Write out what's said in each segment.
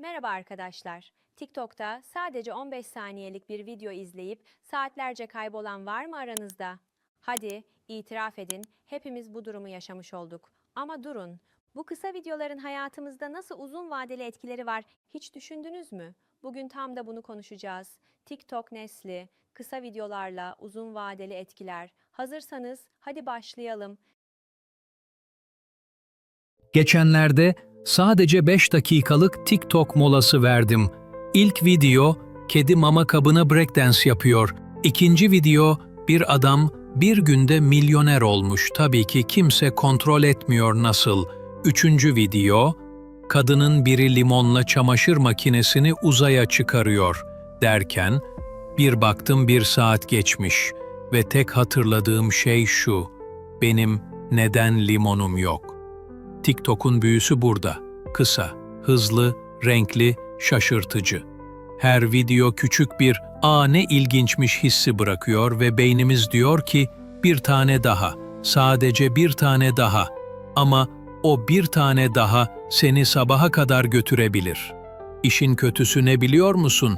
Merhaba arkadaşlar. TikTok'ta sadece 15 saniyelik bir video izleyip saatlerce kaybolan var mı aranızda? Hadi itiraf edin, hepimiz bu durumu yaşamış olduk. Ama durun, bu kısa videoların hayatımızda nasıl uzun vadeli etkileri var hiç düşündünüz mü? Bugün tam da bunu konuşacağız. TikTok nesli, kısa videolarla uzun vadeli etkiler. Hazırsanız hadi başlayalım. Geçenlerde sadece 5 dakikalık TikTok molası verdim. İlk video kedi mama kabına breakdance yapıyor. İkinci video bir adam bir günde milyoner olmuş. Tabii ki kimse kontrol etmiyor nasıl. Üçüncü video kadının biri limonla çamaşır makinesini uzaya çıkarıyor derken bir baktım bir saat geçmiş ve tek hatırladığım şey şu. Benim neden limonum yok?'' TikTok'un büyüsü burada. Kısa, hızlı, renkli, şaşırtıcı. Her video küçük bir "Aa ne ilginçmiş" hissi bırakıyor ve beynimiz diyor ki bir tane daha, sadece bir tane daha. Ama o bir tane daha seni sabaha kadar götürebilir. İşin kötüsü ne biliyor musun?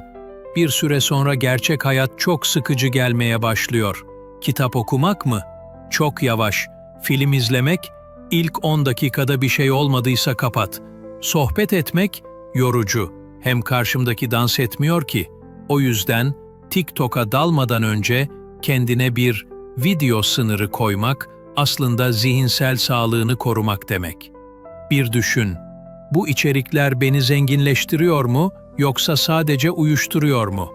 Bir süre sonra gerçek hayat çok sıkıcı gelmeye başlıyor. Kitap okumak mı? Çok yavaş. Film izlemek İlk 10 dakikada bir şey olmadıysa kapat. Sohbet etmek yorucu. Hem karşımdaki dans etmiyor ki. O yüzden TikTok'a dalmadan önce kendine bir video sınırı koymak aslında zihinsel sağlığını korumak demek. Bir düşün. Bu içerikler beni zenginleştiriyor mu yoksa sadece uyuşturuyor mu?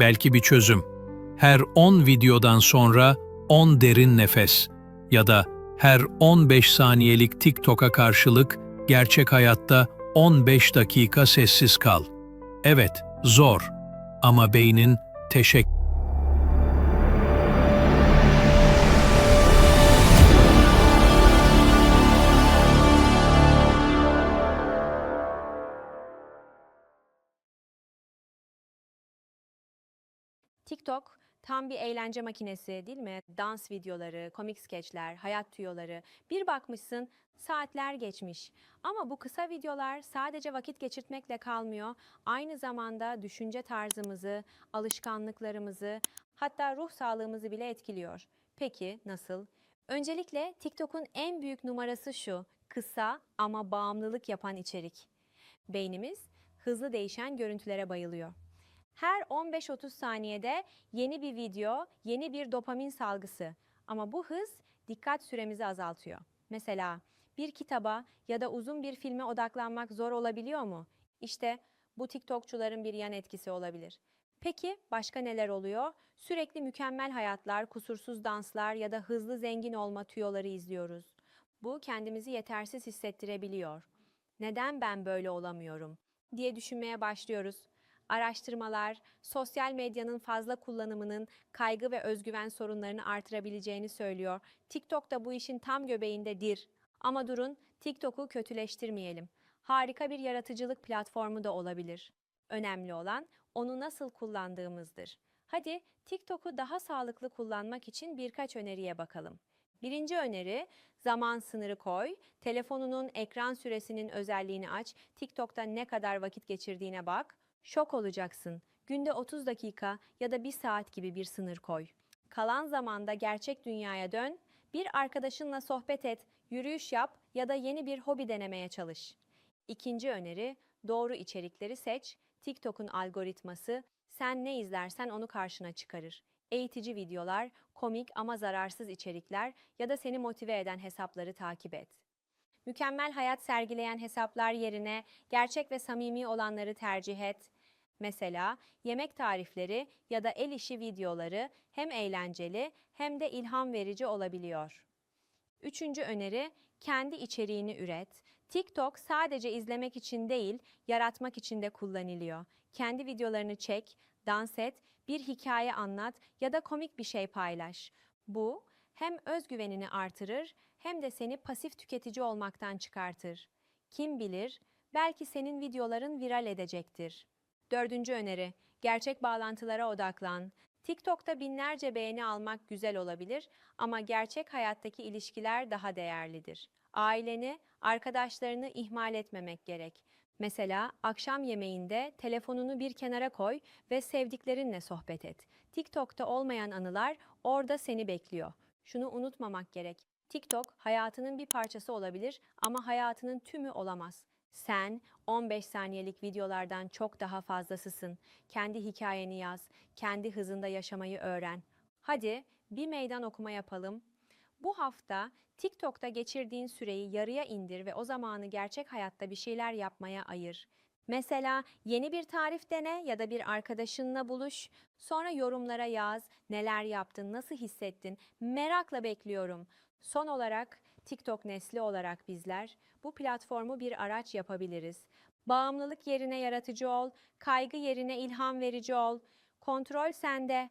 Belki bir çözüm. Her 10 videodan sonra 10 derin nefes ya da her 15 saniyelik TikTok'a karşılık gerçek hayatta 15 dakika sessiz kal. Evet, zor ama beynin teşekkür TikTok tam bir eğlence makinesi değil mi? Dans videoları, komik skeçler, hayat tüyoları. Bir bakmışsın saatler geçmiş. Ama bu kısa videolar sadece vakit geçirtmekle kalmıyor. Aynı zamanda düşünce tarzımızı, alışkanlıklarımızı, hatta ruh sağlığımızı bile etkiliyor. Peki nasıl? Öncelikle TikTok'un en büyük numarası şu. Kısa ama bağımlılık yapan içerik. Beynimiz hızlı değişen görüntülere bayılıyor. Her 15-30 saniyede yeni bir video, yeni bir dopamin salgısı. Ama bu hız dikkat süremizi azaltıyor. Mesela bir kitaba ya da uzun bir filme odaklanmak zor olabiliyor mu? İşte bu TikTokçuların bir yan etkisi olabilir. Peki başka neler oluyor? Sürekli mükemmel hayatlar, kusursuz danslar ya da hızlı zengin olma tüyoları izliyoruz. Bu kendimizi yetersiz hissettirebiliyor. Neden ben böyle olamıyorum diye düşünmeye başlıyoruz. Araştırmalar, sosyal medyanın fazla kullanımının kaygı ve özgüven sorunlarını artırabileceğini söylüyor. TikTok da bu işin tam göbeğindedir. Ama durun, TikTok'u kötüleştirmeyelim. Harika bir yaratıcılık platformu da olabilir. Önemli olan onu nasıl kullandığımızdır. Hadi TikTok'u daha sağlıklı kullanmak için birkaç öneriye bakalım. Birinci öneri, zaman sınırı koy. Telefonunun ekran süresinin özelliğini aç. TikTok'ta ne kadar vakit geçirdiğine bak. Şok olacaksın. Günde 30 dakika ya da 1 saat gibi bir sınır koy. Kalan zamanda gerçek dünyaya dön, bir arkadaşınla sohbet et, yürüyüş yap ya da yeni bir hobi denemeye çalış. İkinci öneri, doğru içerikleri seç. TikTok'un algoritması sen ne izlersen onu karşına çıkarır. Eğitici videolar, komik ama zararsız içerikler ya da seni motive eden hesapları takip et. Mükemmel hayat sergileyen hesaplar yerine gerçek ve samimi olanları tercih et. Mesela yemek tarifleri ya da el işi videoları hem eğlenceli hem de ilham verici olabiliyor. Üçüncü öneri, kendi içeriğini üret. TikTok sadece izlemek için değil, yaratmak için de kullanılıyor. Kendi videolarını çek, dans et, bir hikaye anlat ya da komik bir şey paylaş. Bu hem özgüvenini artırır hem de seni pasif tüketici olmaktan çıkartır. Kim bilir, belki senin videoların viral edecektir. Dördüncü öneri, gerçek bağlantılara odaklan. TikTok'ta binlerce beğeni almak güzel olabilir ama gerçek hayattaki ilişkiler daha değerlidir. Aileni, arkadaşlarını ihmal etmemek gerek. Mesela akşam yemeğinde telefonunu bir kenara koy ve sevdiklerinle sohbet et. TikTok'ta olmayan anılar orada seni bekliyor. Şunu unutmamak gerek. TikTok hayatının bir parçası olabilir ama hayatının tümü olamaz. Sen 15 saniyelik videolardan çok daha fazlasısın. Kendi hikayeni yaz, kendi hızında yaşamayı öğren. Hadi bir meydan okuma yapalım. Bu hafta TikTok'ta geçirdiğin süreyi yarıya indir ve o zamanı gerçek hayatta bir şeyler yapmaya ayır. Mesela yeni bir tarif dene ya da bir arkadaşınla buluş. Sonra yorumlara yaz, neler yaptın, nasıl hissettin? Merakla bekliyorum. Son olarak TikTok nesli olarak bizler bu platformu bir araç yapabiliriz. Bağımlılık yerine yaratıcı ol, kaygı yerine ilham verici ol. Kontrol sende.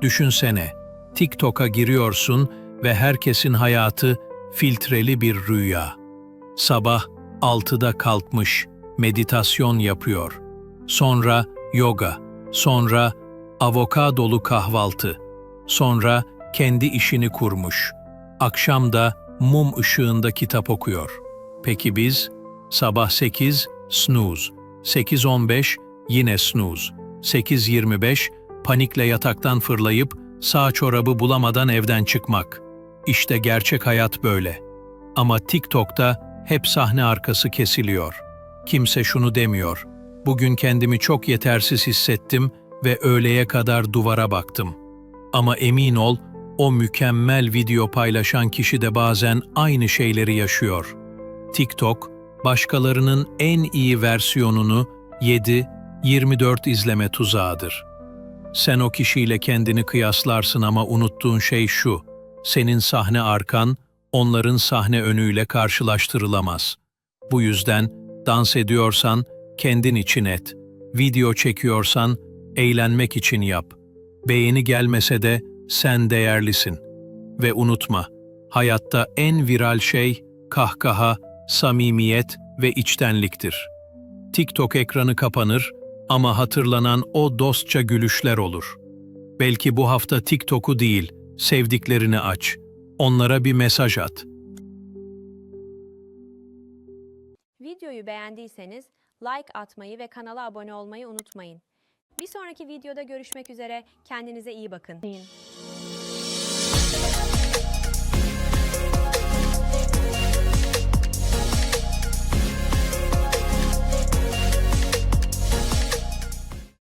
Düşünsene, TikTok'a giriyorsun ve herkesin hayatı filtreli bir rüya. Sabah 6'da kalkmış, meditasyon yapıyor. Sonra yoga, sonra avokadolu kahvaltı. Sonra kendi işini kurmuş. Akşam da mum ışığında kitap okuyor. Peki biz? Sabah 8, snooze. 8.15, yine snooze. 8.25, panikle yataktan fırlayıp sağ çorabı bulamadan evden çıkmak. İşte gerçek hayat böyle. Ama TikTok'ta hep sahne arkası kesiliyor. Kimse şunu demiyor. Bugün kendimi çok yetersiz hissettim ve öğleye kadar duvara baktım. Ama emin ol, o mükemmel video paylaşan kişi de bazen aynı şeyleri yaşıyor. TikTok, başkalarının en iyi versiyonunu 7-24 izleme tuzağıdır. Sen o kişiyle kendini kıyaslarsın ama unuttuğun şey şu, senin sahne arkan, onların sahne önüyle karşılaştırılamaz. Bu yüzden dans ediyorsan kendin için et, video çekiyorsan eğlenmek için yap. Beğeni gelmese de sen değerlisin. Ve unutma, hayatta en viral şey kahkaha, samimiyet ve içtenliktir. TikTok ekranı kapanır ama hatırlanan o dostça gülüşler olur. Belki bu hafta TikTok'u değil, sevdiklerini aç. Onlara bir mesaj at. Videoyu beğendiyseniz like atmayı ve kanala abone olmayı unutmayın. Bir sonraki videoda görüşmek üzere. Kendinize iyi bakın.